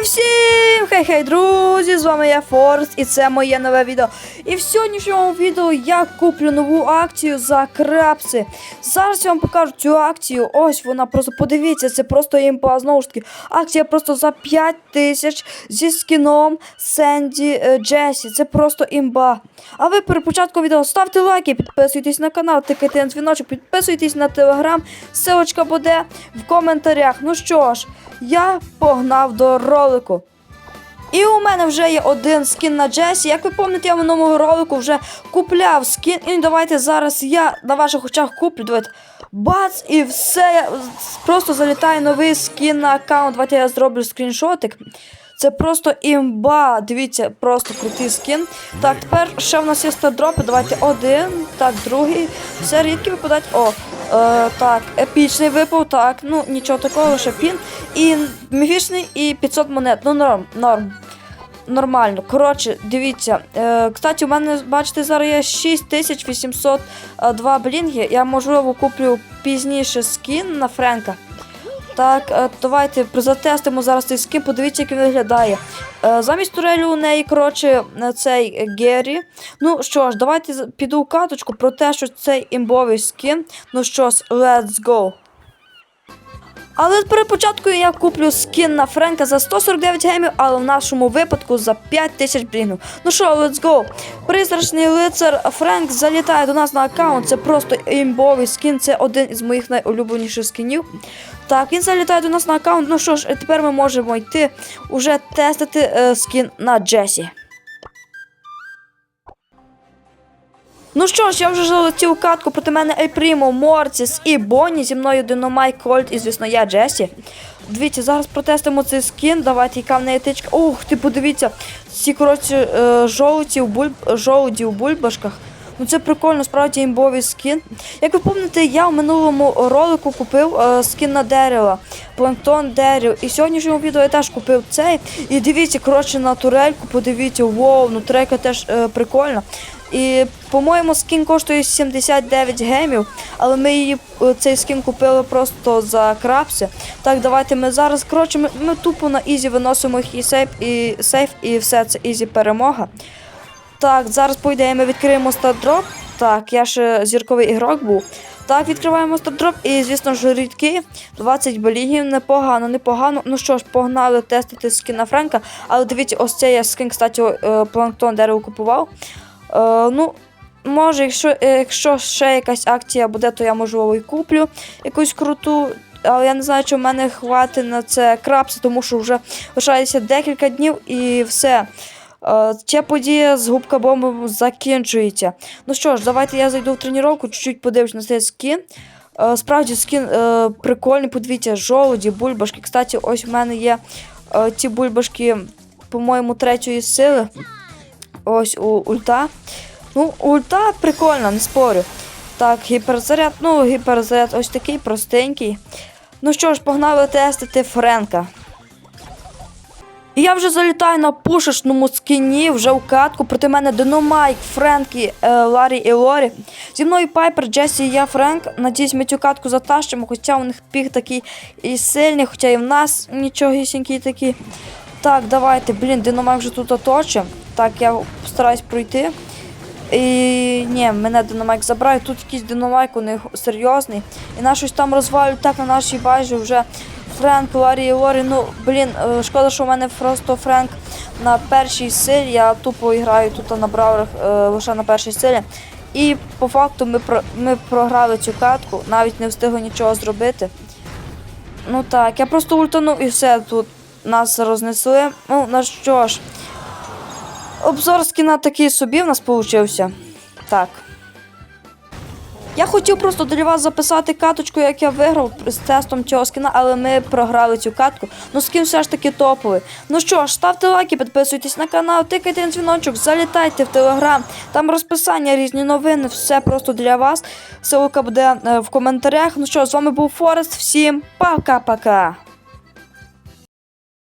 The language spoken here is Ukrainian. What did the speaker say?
І всім хей-хей, друзі! З вами я Форест і це моє нове відео. І в сьогоднішньому відео я куплю нову акцію за крапси. Зараз я вам покажу цю акцію. Ось вона просто подивіться, це просто імпа. Знову ж таки, акція просто за 5 тисяч зі скіном Сенді е, Джесі. Це просто імба. А ви перед початком відео ставте лайки, підписуйтесь на канал, тикайте на дзвіночок, підписуйтесь на телеграм. Силочка буде в коментарях. Ну що ж, я погнав до ролику. І у мене вже є один скін на Джесі. Як ви пам'ятаєте, я в минулому ролику вже купляв скін. І давайте зараз я на ваших очах куплю. Давайте. Бац! І все. Просто залітає новий скін на аккаунт. Давайте я зроблю скріншотик. Це просто імба. Дивіться, просто крутий скін. Так, тепер ще в нас є стардропи. Давайте один, так, другий. Все рідкі випадають. О, е, так, епічний випав, так. Ну, нічого такого, лише пін. І міфічний, і 500 монет. Ну, норм, норм. Нормально. Коротше, дивіться. Е, кстати, у мене, бачите, зараз є 6802 блінги. Я, можливо, куплю пізніше скін на Френка. Так, е, давайте затестимо зараз цей скін, подивіться, як він виглядає. Е, замість турелі у неї, коротше, е, цей Геррі. Ну що ж, давайте піду в каточку про те, що цей імбовий скін. Ну що ж, let's go. Але перед початкою я куплю скін на Френка за 149 гемів, але в нашому випадку за 5 тисяч блінгів. Ну що, let's go. Призрачний лицар Френк залітає до нас на аккаунт. Це просто імбовий скін. Це один із моїх найулюбленіших скінів. Так, він залітає до нас на аккаунт. Ну що ж, тепер ми можемо йти уже тестити е, скін на Джесі. Ну що ж, я вже залетів катку проти мене Ельпрімо, Морціс і Бонні. Зі мною Диномайк, Кольт і, звісно, я Джесі. Дивіться, зараз протестимо цей скін. Давайте, яка в неї тичка. Ух, ти подивіться, ці коротше е, жовті в бульб... жовті в бульбашках. Ну це прикольно, справді імбовий скін. Як ви пам'ятаєте, я в минулому ролику купив е, скін на дерева, планктон дерева. І в сьогоднішньому відео я теж купив цей. І дивіться, коротше, на турельку, подивіться, вау, ну турелька теж е, прикольна. І, по-моєму, скін коштує 79 гемів, але ми її е, цей скін купили просто за крапси. Так, давайте ми зараз. Коротше, ми, ми тупо на ізі виносимо їх і сейф, і сейф, і все це ізі перемога. Так, зараз по ідеї ми відкриємо стардроп. Так, я ще зірковий ігрок був. Так, відкриваємо стардроп і, звісно ж, рідки. 20 болігів, непогано, непогано. Ну що ж, погнали тестити скіна Френка. Але дивіться, ось цей я скін, кстати, е, планктон дерево купував. Е, ну, може, якщо, е, якщо ще якась акція буде, то я можливо і куплю якусь круту. Але я не знаю, чи в мене хватить на це крапси, тому що вже лишається декілька днів і все. Е, Ця подія з губка бомбом закінчується. Ну що ж, давайте я зайду в тренування, чуть-чуть подивлюсь на цей скін. Е, Справді скін прикольний, подивіться, жолуді, бульбашки. Кстати, ось у мене є ці бульбашки, по-моєму, третьої сили. Ось у ульта. Ну, ульта прикольна, не спорю. Так, гіперзаряд, ну, гіперзаряд ось такий простенький. Ну що ж, погнали тестити Френка. І я вже залітаю на пушечному скіні, вже в катку. Проти мене Диномайк, Френкі, е, Ларі і Лорі. Зі мною Пайпер, Джесі і я Френк. Надіюсь, ми цю катку затащимо, хоча у них пік такий і сильний, хоча і в нас нічогісінький такий. Так, давайте, блін, Диномайк вже тут оточив. Так, я постараюсь пройти. І ні, мене Динамайк забирає. Тут якийсь Динамайк у них серйозний. І нас щось там розвалюють так на нашій базі вже Френк, Ларі і Лорі. Ну, блін, е, шкода, що в мене просто Френк на першій силі. Я тупо граю тут на браурах е, лише на першій силі. І по факту ми, про, ми програли цю катку, навіть не встигли нічого зробити. Ну так, я просто ультанув і все тут нас рознесли. Ну, на що ж. Обзор скіна такий собі в нас получився. Так. Я хотів просто для вас записати каточку, як я виграв з тестом цього скіна, але ми програли цю катку. Ну скін все ж таки топовий. Ну що ж, ставте лайки, підписуйтесь на канал, тикайте на дзвіночок, залітайте в телеграм. Там розписання, різні новини, все просто для вас. Ссылка буде е, в коментарях. Ну що, з вами був Форест. Всім пока-пока.